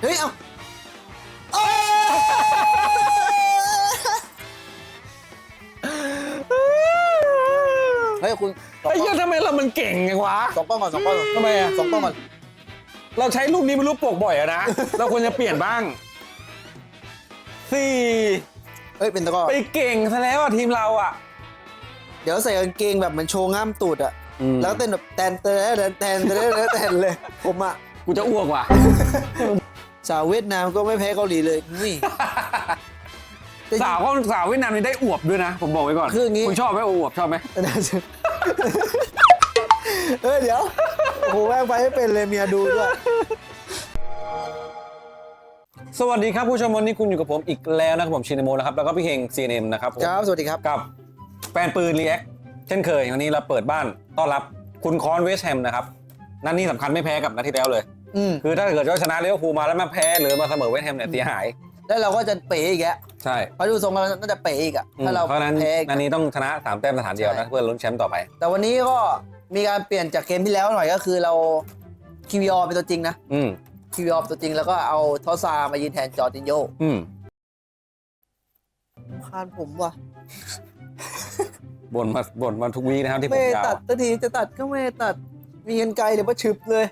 เฮ้ย เอาโอ้เฮ้ยคุณสองไอ้กล้เหี้อยงทำไมเรามันเก่งไงวะ สองกล้องก่อนสองกล้องก่อนทำไมอะ สองกล้องก่อนเราใช้รูปนี้เป็นรูปปกบ่อยอะนะ เราควรจะเปลี่ยนบ้างสี่เฮ้ยเป็นตะกร้อไปเก่งซะแล้วอะทีมเราอะเดี๋ยวใส่กางเกงแบบเหมือนโชว์ง่ามตูดอะอืมแล้วก็เต้นแบบแตนเตนแตนแตนแตนแตนแตนเลย ผมอะกูจะอ้วกว่ะ สาวเวียดนามก็ไม่แพ้เกาหลีเลยนี่สาวก็สาวเวียดนามนี่ได้อวบด้วยนะ ผมบอกไว้ก่อนคืออย่างงี้ คุณชอบไหมอวบชอบไหมน่าจะเออเดี๋ยวโอ้โหแม่งไปให้เป็นเลยเมียดูด้วย สวัสดีครับผู้ชมวันนี้คุณอยู่กับผมอีกแล้วนะครับผมชินโมนะครับแล้วก็พี่เฮง CNM นะครับผมครับสวัสดีครับ กับแฟนปืนรีแอคเช่นเคยวันนี้เราเปิดบ้านต้อนรับคุณคอนเวสแฮมนะครับนั่นนี่สำคัญไม่แพ้กับนัดที่แล้วเลย อืม คือถ้าเกิดว่าชนะเลี้ยวภูลมาแล้วมาแพ้หรือมาเสมอเวสแฮมเนี่ยเสียหาย แล้วเราก็จะเป๋อีกแล้วใช่เพราะดูทรงเราน่าจะเป๋อีกอะอืมถ้าเราเพราะฉะนั้นแพ้อีกนันนี้ต้องชนะสามแต้มสถานเดียวใช่ นะเพื่อลุ้นแชมป์ต่อไป แต่วันนี้ก็มีการเปลี่ยนจากเกมที่แล้วหน่อยก็คือเราคิวิอเป็นตัวจริงนะอืมคิวิอตัวจริงแล้วก็เอาทอซามายืนแทนจอร์ตินโยอืมคานผมว่ะบ่นมาบ่นมาทุกวีนะครับที่ผไม่มยาวตัดสักทีจะตัดก็ไม่ตัดมีเงินไกลเดี๋ยวมาฉึบเลย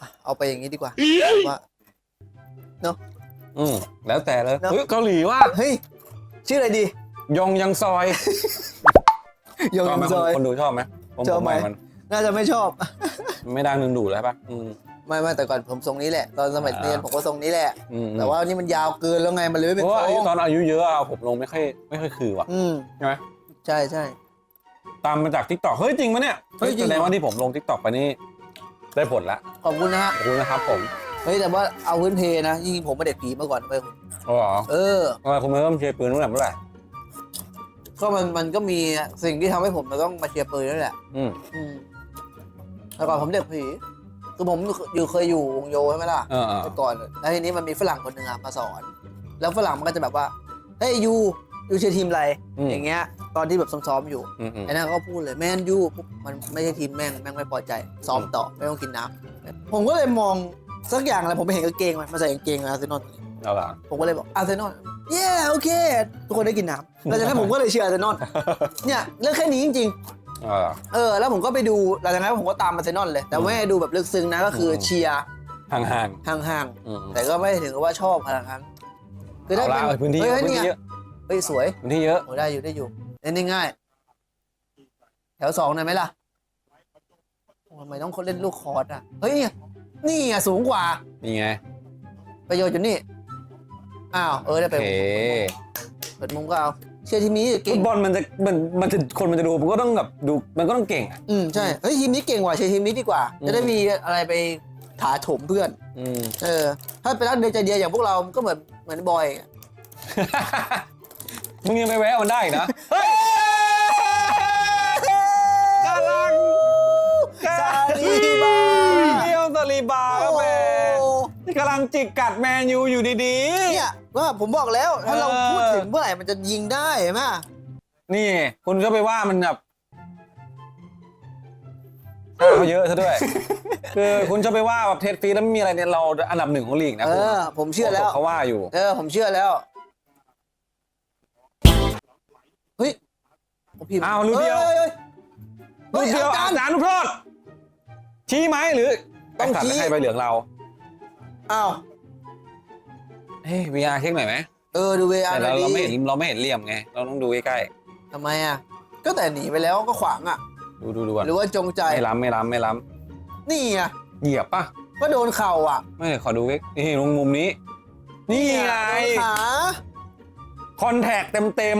อะเอาไปอย่างนี้ดีกว่าว่า อืมแล้วแต่เลยเนอะ เฮ้ยเกาหลีว่าเฮ้ย ชื่ออะไรดียองยังซอยยองชอบไหมซอย คนดูชอบไหมผมชอบไหมผมัน น่าจะไม่ชอบ ไม่ดังดึงดูดแล้วปะอืม ไม่ไม่แต่ก่อนผมทรงนี้แหละ ตอนสมัยอ่า เรียนผมก็ทรงนี้แหละ อืมแต่ว่านี่มันยาวเกินแล้วไงมันเลยไม่เพเป็นราะว่าทรงตอนอายุเยอะเอาผมลงไม่ค่อยไม่ค่อยคือว่ะอืมใช่ไหมใช่ใช่ ตามมาจากทิกตอกเฮ้ยจริงปะเนี่ยเฮ้ยจริงเหรอแสดงว่าที่ผมลงทิกตอกไปนี่ ได้ผลละขอบคุณนะฮะขอบคุณนะครับผมเฮ้ยแต่ว่าเอาพื้นเพนะจริงๆผมเป็นเด็กผีมาก่อนไปคุณอ๋อเหรอเออทำไมคุณไม่เริ่มเชียร์ปืนตั้งแต่เมื่อไหร่ก็มันมันก็มีสิ่งที่ทำให้ผมต้องมาเชียร์ปืนนั่นแหละอืมอืมแต่ก่อนผมเด็กผีคือผมอยู่เคยอยู่วงโยใช่ไหมล่ะเออเออแต่ก่อนแล้วทีนี้มันมีฝรั่งคนหนึ่งอะมาสอน แล้วฝรั่งมันก็จะแบบว่าเฮ้ยยู ยูเชียร์ทีมอะไรอืม อย่างเงี้ย ตอนที่แบบซ้อมๆอยู่อืมอืม ไอ้นั่นก็พูดเลยแมนยูปุ๊บมันไม่ใช่ทีมแม่งแม่งไม่พอใจซ้อมต่อไม่ต้องกินน้ำผมก็เลยมองสักอย่างอะไรผมไปเห็นกางเกงมันมาใส่กางเกงอาร์เซนอลเอาล่ะ ผมก็เลยบอกอาร์เซนอลเย้โอเคทุกคนได้กินน้ำหลังจากนั้นผมก็เลยเชียร์อาร์เซนอลเนี่ยเรื่องแค่นี้จริงเอาล่ะๆเออแล้วผมก็ไปดูหลังจากนั้นผมก็ตามอาร์เซนอลเลย แต่ไม่ได้ดูแบบลึกซึ้งนะก็คืออม เชียร์ห่างห่างๆอืมๆ แต่ก็ไม่ถึงกับว่าชอบขนาดนั้นคือเอาได้ละเป็นพื้นที่เฮ้ยพื้นเนี่ที่ยเยอะ เฮ้ยสวยพื้นที่เยอะโอ้ได้อยู่ได้อยู่เล่นได้ง่าย แถวสองหน่อยไหมล่ะโอ้ทำไมต้องคนเล่นลูกคอร์สอะ เฮ้ยเนี่ยนี่อะสูงกว่า นี่ไงประโยชน์อยู่นี่ อ้าวเออได้โอไปเคเปิดมุมก็เอาเชียร์ทีมนี้เก่ฟุงตบอลมันจะมันมันจะคนมันจะดูมันก็ต้องแบบดูมันก็ต้องเก่งอะ อืมใช่เฮ้ยทีมนี้เก่งกว่าเชียร์ทีมนี้ดีกว่า อืม จะได้มีอะไรไปถาโถมเพื่อน อืม เออ ถ้าเป็นรักเดียวใจเดียวอย่างพวกเรา มันก็เหมือนเหมือนบอยอะ มึงยังไปแวะมันได้อีกนะ เฮ้ยกำลังซาลีบาเที่ยวซาลีบาครับแม่โอ้นี่กำลังจิกกัดแมนยูอยู่ดีเนี่ยว่าผมบอกแล้วถ้าเราเออพูดถึงเมื่อไหร่มันจะยิงได้เห็นไหมๆนี่ คุณก็ไปว่ามันแบบเขาเยอะซะด้วย คือคุณจะไปว่าแบบเทสฟีแล้วไม่มีอะไรเนี่ยเราอันดับหนึ่งของลีกนะเอคุณอผมเชื่อแล้ว เขาว่าอยู่ เออผมเชื่อแล้ว เฮ้ยผมพิมพ์อ้าวลูกเดียวฮ้ฮ้ลูฮ้กเดียวอาจาอารย์จารย์ลูกโทษชี้ไหมหรือต้องไสัตว์ชี้ให้ใบเหลืองเรา อ้าวเฮ้ย VR เช็คหน่อยไหมเออดูเวอาแต่ร์เราดีเราไม่เห็นเราไม่เห็นเหลี่ยมไง เราต้องดูใกล้ทำไมอะ ก็แต่หนีไปแล้วก็ขวางอะ ๆดูดูดูก่อนหรือว่าจงใจไม่ล้ำไม่ล้ำไม่ล้นี่อะำเหยียบปะก็โดนเข่าอะไม่ขอดูใกล้นี่ตรงมุมนี้ นี่ไง โดนขาคอนแทคเต็มเต็ม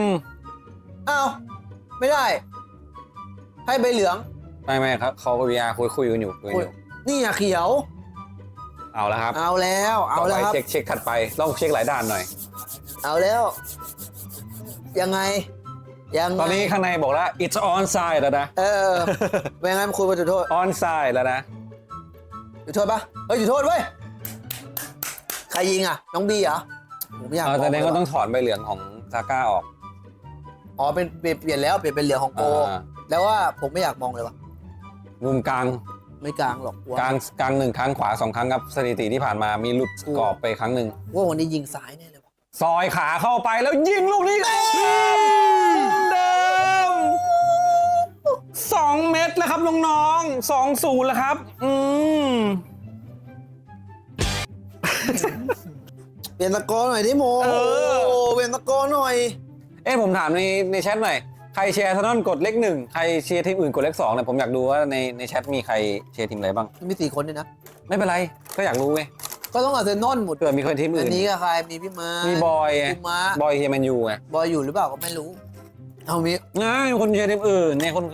อ้าว ไม่ได้ ให้ใบเหลืองๆไม่ไม่ครับเขากับ VR คุยคุยกันอยู่คุยกันอยู่ นี่อะเขียว เอาแล้วครับเอาแล้ว เอาต่อแล้วไปครับ เช็คเช็คถัดไปต้องเช็คหลายด้านหน่อย เอาแล้ว ยังไง ยังไงตอนนี้ข้างในบอกแล้ว it's on side แล้วนะ เออ ไม่งั้นคุณมาจุดโทษ on side แล้วนะ จุดโทษปะเฮ้ยจุดโทษเว้ย ใครยิงอะ น้องบีเหรอผมไม่อยากเอามแสดงเลยว่าว่ะต้องถอนใบเหลืองของซาก้าออก อ๋อเป็นเปลี่ยนเปลี่ยนแล้วเปลี่ยนเป็นเหลืองของโก อ่า แล้วว่าผมไม่อยากมองเลยว่ะมุมกลางไม่กลางหรอกว่ากลางกลางหนึ่งครั้งขวาสองครั้งครับสถิติที่ผ่านมามีหลุดกรอบไปครั้งหนึ่งว่าวันนี้ยิงซ้ายแน่เลยว่ะซอยขาเข้าไปแล้วยิงลูกนี้เดิมสองเม็ดแล้วครับน้องๆสองศูนย์แล้วครับ อืม เปลี่ยนตะกอหน่อยดิโมเออโเปลี่ยนตะกอหน่อย เอ้ผมถามในในแชทหน่อย ใครเชียร์อาร์เซนอลกดเลขหนึ่งใครเชียร์ทีมอื่นกดเลขสองเนี่ยผมอยากดูว่าในในแชทมีใครเชียร์ทีมอะไรบ้าง มีสี่คนด้วยนะ ไม่เป็นไร ก็อยากรู้ไง ก็ต้องอาร์เซนอลหมดเผื่อมีคนทีมอัอื่นนนี้ก็ใคร มีพี่มามีมีบอยไงพี่มาบอยเฮียแมนยูไงบอยอยู่หรือเปล่าก็ไม่รู้ เอามีง่ายคนเชียร์ทีมอื่นเนี่ยคน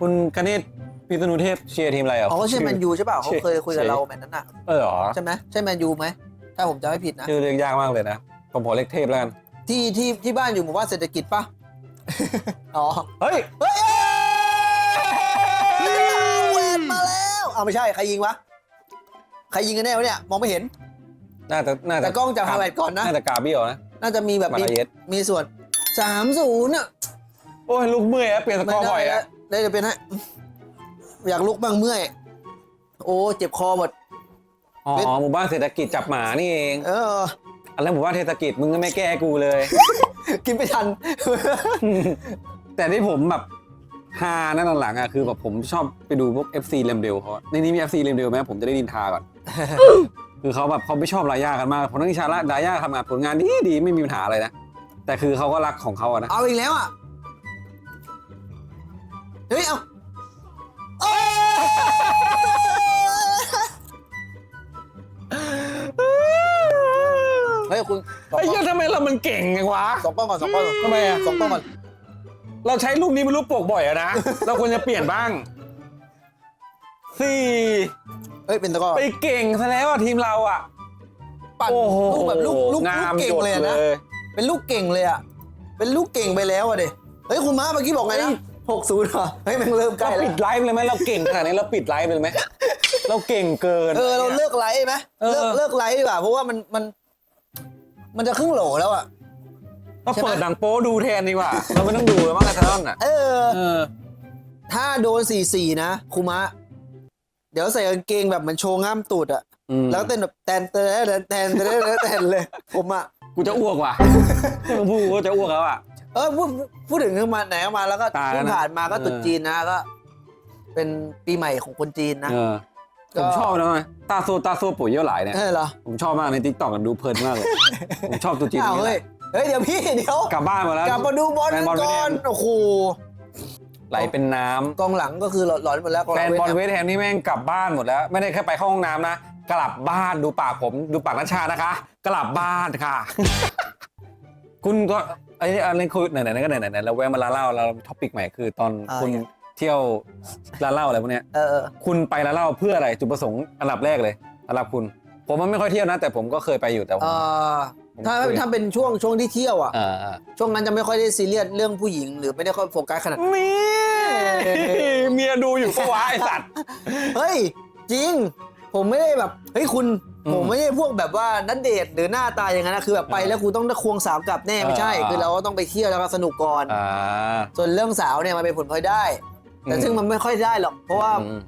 คุณกเนตพิษณุเทพเชียร์ทีมอะไรอะ เขาก็เชื่อแมนยูใช่เปล่าเขาชื่อเคยคุยกับชื่อเราแมนนั้นน่ะ เออเหรอใช่ไหมใช่แมนยูไหมถ้าผมจำไม่ผิดนะ ชื่อเรียกยากมากเลยนะ ผมขอเลขเทพแล้วกัน ที่ที่ที่บ้านอยู่หมู่บ้านเศรษฐกิจปะ อ๋อ เฮ้ย เฮ้ยเวนมาแล้วอ้าวไม่ใช่ ใครยิงวะ ใครยิงกันแน่วะเนี่ย มองไม่เห็น น่าจะน่าจะแต่กล้องจากฮาวเวิร์ดก่อนนะ น่าจะกาเบี้ยวนะ น่าจะมีแบบมามีลาเยส มีส่วนสามศูนย์อะโอ้ยลูกเมื่อยอะเปลี่ยนสกอร์บ่อยได้อะได้จะเป็นให้อยากลุกบ้างเมื่อย โอ้ เจ็บคอหมด อ๋อหมู่บ้านเศรษฐกิจจับหมานี่เอง เออ อันนั้นหมู่บ้านเศรษฐกิจมึงก็ไม่แก้กูเลย กินไม่ทัน แต่ที่ผมแบบฮานั่นหลังๆอะคือแบบผมชอบไปดูพวก FC เลมเดลเขาอะในนี้มี FC เลมเดลไหมผมจะได้ดินทาก่อน คือเขาแบบเขาไม่ชอบรายากันมากผมต้องอิชาระรายาทำงานผลงานดีดีไม่มีปัญหาอะไรนะ แต่คือเขาก็รักของเขาอะนะ เอาอีกแล้วอะ เฮ้ย เอา คุณสองไอ้กล้เหี้อยงทำไมเรามันเก่งไงวะ สองกล้องก่อนสองกล้องก่อนทำไมอะ สองกล้องก่อนเราใช้รูปนี้เป็นรูปปกบ่อยอะนะ เราควรจะเปลี่ยนบ้างสี่เฮ้ยเป็นตะกร้อไปเก่งซะแล้วอะทีมเราอะปั่นโอ้โหลูกแบบลูกลูกงาลูกมเก่หงยดเลยอะเลนะยเป็นลูกเก่งเลยอะเป็นลูกเก่งไปแล้วอะเด็เฮ้ยคุณม้าเมื่อกี้บอกไงนะหกศูนย์เหรอเฮ้ยมันเริ่มใกล้เราแล้ปิวดไลฟ์เลยไหมเราเก่งขนาดนี้เราปิดไลฟ์เลยไหมเราเก่งเกิน เออเราเลิกไลฟ์ไหมเออ เลิกเลิกไลฟ์ดีกว่าเพราะว่ามันมัน มันจะครึ่งโหลแล้วอะ ก็ใช่ไหมเปิดหนังโป๊ดูแทนดีกว่า เราไม่ต้องดูแล้วมั้งอาร์เซนอลอะ เออ เออ ถ้าโดนสี่สี่นะคุมะ เดี๋ยวใส่กางเกงแบบเหมันโชว์ง่ามตูดอะอืม แล้วเต้นแบบแตนเตนแตนแตนแตนแตนเลย ผมอะกูจะอ้วกว่ะมึงพูดกูจะอ้วกแล้วอะ เออพูดพูดถึงขึ้นมาไหนเข้ามาแล้วก็ตายแล้วเพิ่งนะผ่านมาก็เออตรุษจีนนะก็ เป็นปีใหม่ของคนจีนนะ เออก็ ผมชอบนะตาโซตาโซปุ๋ยเยี่ยวหลายเนี่ยเออเหรอผมชอบมากในทิกตอกกันดูเพลินมากเลยผมชอบตัวจริงอ้าวนี่แหเฮ้ยละเฮ้ยเดี๋ยวพี่เดี๋ยวกลับบ้านมาแล้วกลับมาดูบอลแฟนบอลก่อนเวทแฮมโอ้โหไหลเป็นน้ำกองหลังก็คือหลอนหมดแล้วกองหแฟลังนบอลเวเวททแฮมนี่แม่งกลับบ้านหมดแล้ว ไม่ได้แค่ไปเข้าห้องน้ำนะกลับบ้านดูปากผมดูปากนัชชานะคะ กลับบ้านค่ะ คุณก็ไอ้อะไรคุยไหนๆก็ไหนๆเราแวะมาลาเล่าเราท็อปิกใหม่คือตอนคุณ เที่ยวลาเล่าอะไรพวกเนี้ยเออเออคุณไปลาเล่าเพื่ออะไรจุดประสงค์อันดับแรกเลยสำหรับคุณ ผมมันไม่ค่อยเที่ยวนะ แต่ผมก็เคยไปอยู่แต่ผมเออถ้าผมคุยถ้าเป็นช่วงช่วงที่เที่ยวอะอ่าอ่าช่วงนั้นจะไม่ค่อยได้ซีเรียสเรื่องผู้หญิงหรือไม่ได้ค่อยโฟกัสขนาดนั้นนี่เมียดูอยู่ก็ว้าไอสัตว์เฮ้ยจริง ผมไม่ได้แบบเฮ้ยคุณอืมผมไม่ได้พวกแบบว่านัดเดทหรือหน้าตาอย่างนั้นนะคือแบบไปเออแล้วกูต้องได้ควงสาวกลับแน่ไม่ใช่อ่าคือเราก็ต้องไปเที่ยวแล้วก็สนุกก่อนอ่าส่วนเรื่องสาวเนี่ยมันเป็นผลพลอยได้ แต่อืมซึ่งมันไม่ค่อยได้หรอก เพราะว่าอืม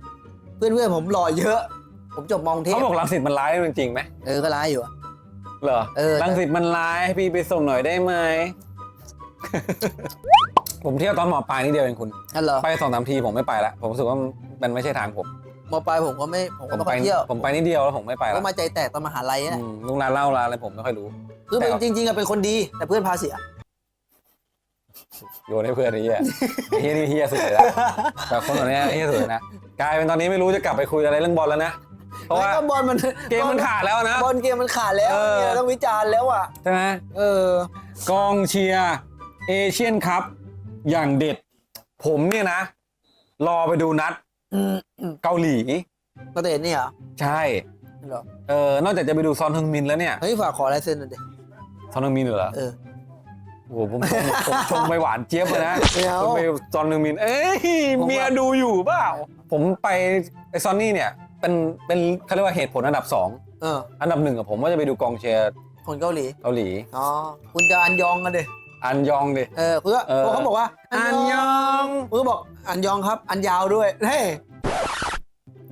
เพื่อนๆผมหล่อเยอะ ผมจบมองเทพเขาบอกรังสิตมันร้ายจริงๆไหมเออก็ร้ายอยู่อะเหรอเออรังสิตมันร้ายให้พี่ไปส่งหน่อยได้ไหม ผมเที่ยวตอนหมอปลายนี่เดียวเองคุณนั่นเหรอไปสองสามทีผมไม่ไปละผมรู้สึกว่ามันไม่ใช่ทางผมมอปลายผมก็ไม่ผมผก็มไม่ไปค่อยเที่ยวผมไปนิดเดียวแล้วผมไม่ไปก็ละมาใจแตกตอนมหาลัยนะอืมลุงร้านเหล่าร้านอะไรผมไม่ค่อยรู้ คือเป็นแต่จริงๆอะเป็นคนดีแต่เพื่อนพาเสีย โยนให้เพื่อนไอ้เหี้ยไอ้เหี้ยนี่เหี้ยสุดเลยนะแบบคนแบบเนี้ยเหี้ยสุดเลยนะกลายเป็นตอนนี้ไม่รู้จะกลับไปคุยอะไรเรื่องบอลแล้วนะเพราะว่าแล้วก็บอลมันเกมมันขาดแล้วนะ บอลเกมมันขาดแล้วเออ เนี่ยต้องวิจารณ์แล้วอะ ใช่ไหมเออ กองเชียร์เอเชียนคัพอย่างเด็ด ผมเนี่ยนะ รอไปดูนัดอืมอืมเกาหลีก็เห็นนี่เหรอใช่ เหรอเออนอกจากจะไปดูซอนฮึงมินแล้วเนี่ย เฮ้ยฝากขอลายเซ็นหน่อยดิซอนฮึงมินเหรอ เออ โอ้โหผมชมผมชมไปหวานเจี๊ยบเลยนะไม่เอาชมไปซอนฮึงมิน เอ้ยผมว่าเมียดูอยู่เปล่า ผมไปไอซอนนี่เนี่ย เป็นเป็นเขาเรียกว่าเหตุผลอันดับสองเอออันดับหนึ่งอะผมว่าจะไปดูกองเชียร์คนเกาหลี เกาหลี อ๋อ คุณจะอันยองกันดิอันยองดิ เออคือว่าเออพอเขาบอกว่าอันยองคุณก็บอกอันยองครับ อันยาวด้วย เฮ้ย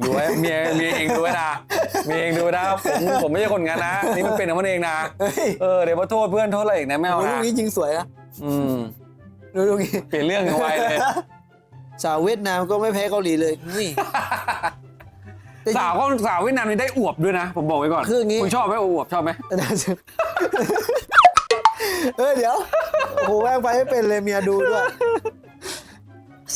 ดูไว้เมียเมียเองดูไว้นะเมียเองดูนะผมผมไม่ใช่คนงั้นนะนี่มันเป็นของมันเองนะเฮ้ยเออเดี๋ยวมาโทษเพื่อนโทษอะไรอีกนะไม่เอาดูลูนะกนี้ยิงสวยนะอืมดูลูกนี้เปลี่ยนเรื่องกันไวเลยสาวเวียดนามก็ไม่แพ้เกาหลีเลยนี่แต่สาวเขาสาวเวียดนามนี่ได้อวบด้วยนะ ผมบอกไว้ก่อนคืออย่างงี้คุณชอบไหมอวบชอบไหมน่าจะเออเดี๋ยวโอ้โหแม่งไปไม่เป็นเลยเมียดูด้วย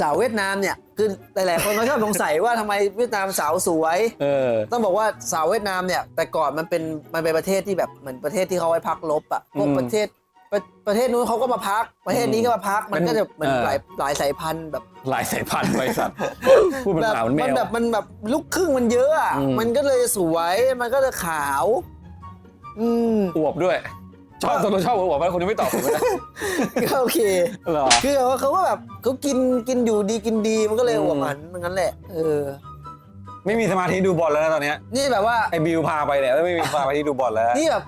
สาวเวียดนามเนี่ย คือหลายๆคนก็ชอบสงสัยว่าทำไมเวียดนามสาวสวย เออ ต้องบอกว่าสาวเวียดนามเนี่ยแต่ก่อนมันเป็นมันเป็นประเทศที่แบบเหมือนประเทศที่เขาไว้พักรบอะพวกอืมประเทศประประเทศนู้นเขาก็มาพัก ประเทศนี้ก็มาพักมันก็จะเหมือนเออ หลายหลายสายพันธุ์แบบหลายสายพันธุ์ไปสัตว์พูดเป็นแบบหมาเหมือนแมมันว แบบมันแบบลูกครึ่งมันเยอะอะอืม มันก็เลยสวยมันก็เลยขาว อืม อวบด้วย ชอบตัวเราชอบอวบไหมคนยังไม่ตอบผมเลยนะก็โอเคเหรอ คือเขาก็แบบเขากินกินอยู่ดีกินดีมันก็เลยอืมอวบหันมันงั้นแหละ เออ ไม่มีสมาธิดูบอลแล้วนะตอนเนี้ย นี่แบบว่าไอ้บิวพาไปเนี่ยไม่มีสมาธิดูบอลแล้ว นี่แบบ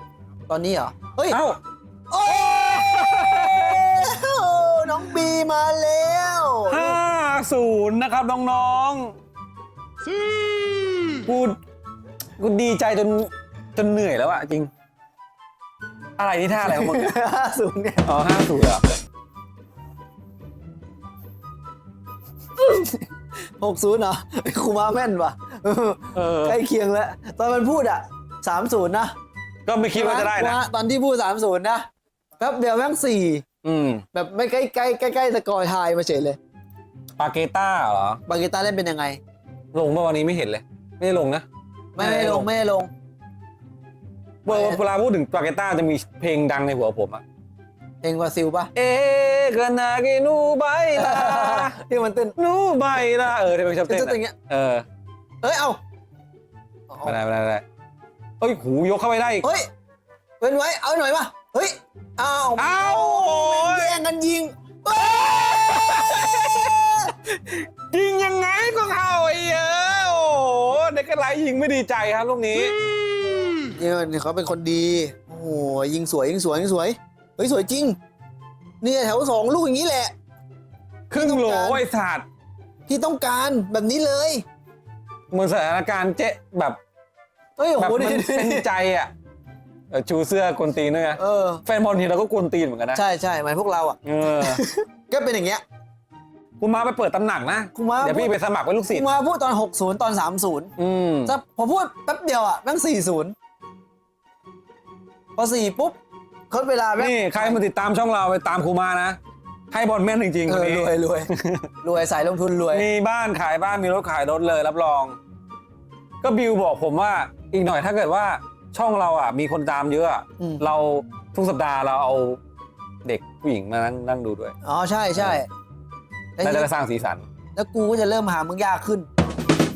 ตอนนี้เหรอ เฮ้ย เอ้าโอ้น้องบีมาแล้วห้าศูนย์นะครับน้องๆกูกูดีใจจนจนเหนื่อยแล้วอะจริง อะไรนี่ท่าอะไรของมึงเนี่ยห้าศูนย์เนี่ยอ๋อห้าศูนย์เหรอหกศูนย์เหรอไอ้ครูมาแม่นปะเออเออใกล้เคียงแล้ว ตอนมันพูดอะสามศูนย์นะก็ไม่คิดว่าจะได้นะ ตอนที่พูดสามศูนย์นะแป๊บเดียวแม่งสี่อืมแบบไม่ใกล้ใกล้ใกล้ใกล้สกอร์ไทายมาเฉยเลยปาเกต้าเหรอบาเกต้าเล่นเป็นยังไง ลงเมื่อวันนี้ไม่เห็นเลย ไม่ได้ลงนะ ไม่ไม่ไม่ได้ลลงงไม่ได้ลง เวลาเวลาพูดถึงปาเกต้าจะมีเพลงดังในหัวผมอะเองกว่าซิลปะเอ๊ะกันนากินูไบลาที่มันเต้นนูไบลาเออที่เป็นชอบเต้เต้นนอย่างอะเงี้ย เออ เอ้ย เอาไม่ได้ไม่ได้ไม่ได้เอ้ยหูยกเข้าไปได้อีกเฮ้ยเป็นไว้ เอาหน่อยปะเฮ้ย เอาเอ้าโอ้ยแย่งกันยิงเอ้ยยิงยังไงก็เข้าไอ้เออโอ้โหเด็กกระไรยิงไม่ดีใจครับลูกนี้ เนี่ยเขาเป็นคนดี โอ้โหยิงสวยยิงสวยยิงสวย เฮ้ยสวยจริง เนี่ยแถวสองลูกอย่างนี้แหละ ครึ่งโหลไอ้สัตว์ที่ต้องการแบบนี้เลย เหมือนสถานการณ์เจ๊แบบเฮ้ยโอ้แบบโหมันดีเป็นใจอะเออชูเสื้อกวนตีนด้วยไงเออ แฟนบอลทีเราก็กวนตีนเหมือนกันนะใช่ใช่เหมือนพวกเราอะ เออก็เป็นอย่างเงี้ย คุณมาไปเปิดตำหนักนะคุณมาเดี๋ยวพี่ไปสมัครเป็นลูกศิษกูย์มาพูดตอน 60 ตอน 30อืมจะพอพูดแป๊บเดียวอะแม่ง40 พอ4ปุ๊บทดเวลาแม่งนี่ใครมาติดตามช่องเราไปตามครูมานะ ให้บอลแม่นจริงๆเอคนอนี้รวยรวยรวยสายลงทุนรวย มีบ้านขายบ้านมีรถขายรถเลยรับรอง ก็บิวบอกผมว่าอีกหน่อยถ้าเกิดว่าช่องเราอะ มีคนตามเยอะอะอืม เราทุกสัปดาห์เราเอาเด็กผู้หญิงมานั่งนั่งดูด้วยอ๋อใช่ใช่แล้วน่าจะสร้างสีสัน แล้วกูก็จะเริ่มหามึงยากขึ้น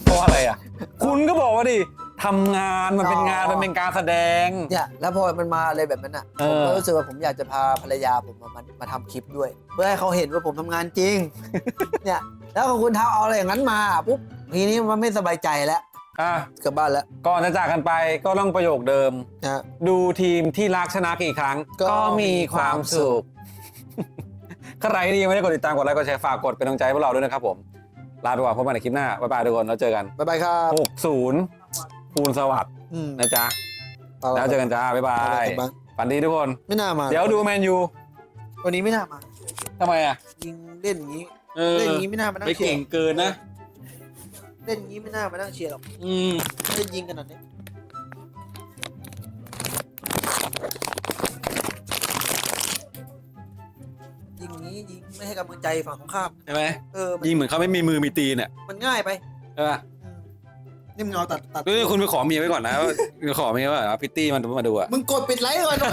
เพราะอะไรอะ คุณก็บอกว่าดิ ทำงานมันเป็นงานอ๋อมันเป็นการแสดง เนี่ยแล้วพอมันมาอะไรแบบนั้นอะเอผมอ ก็รู้สึกว่าผมอยากจะพาภรรยาผมมามามาทำคลิปด้วย เพื่อให้เขาเห็นว่าผมทำงานจริง เนี่ยแล้วพอคุณท้าเอาอะไรอย่างนั้นมาปุ๊บทีนี้มันไม่สบายใจแล้วอะกลับบ้านแล้วก่อนจะจากกันไปก็ต้องประโยคเดิม นะ ดูทีมที่รักชนะกี่ครั้งก็มีความสุข ใครที่ยังไม่ได้กดติดตามกดไลค์กดแชร์ฝากกดเป็นกำลังใจให้พวกเราด้วยนะครับผม ลาไปก่อนพบกันในคลิปหน้าบ๊ายบายทุกคนแล้วเจอกัน บ๊ายบายครับ 60 ภูลสวัสดิ์อืมนะจ๊ะเอาแล้วเจอกันจ้า บ๊ายบาเอายกลับบ้านฝันดีทุกคน ไม่น่ามาเดี๋ยวดูแมนยูวันนี้ไม่น่ามาทำไมอะยิงเล่นอย่างนี้เออเล่นอย่างนี้ไม่น่ามานั่งไม่เชียเก่งร์เกินนะ เล่นอย่างนี้ไม่น่ามานั่งเชียร์หรอกอืม เล่นยิงขนาดนี้ยิงอย่างนี้ยิงไม่ให้กำลังใจฝั่งของข้ามใช่ไหมเออมันยิงเหมือนเขาไม่มีมือมีตีนอะมันง่ายไป ใช่ป่ะอืม นี่มึงเอาตัดตัดเฮ้ยคุณไปขอเมียไว้ก่อนนะว่าขอเมียว่าพิตตี้มันมาดูอะมึงกดปิดไลค์ก่อนนะ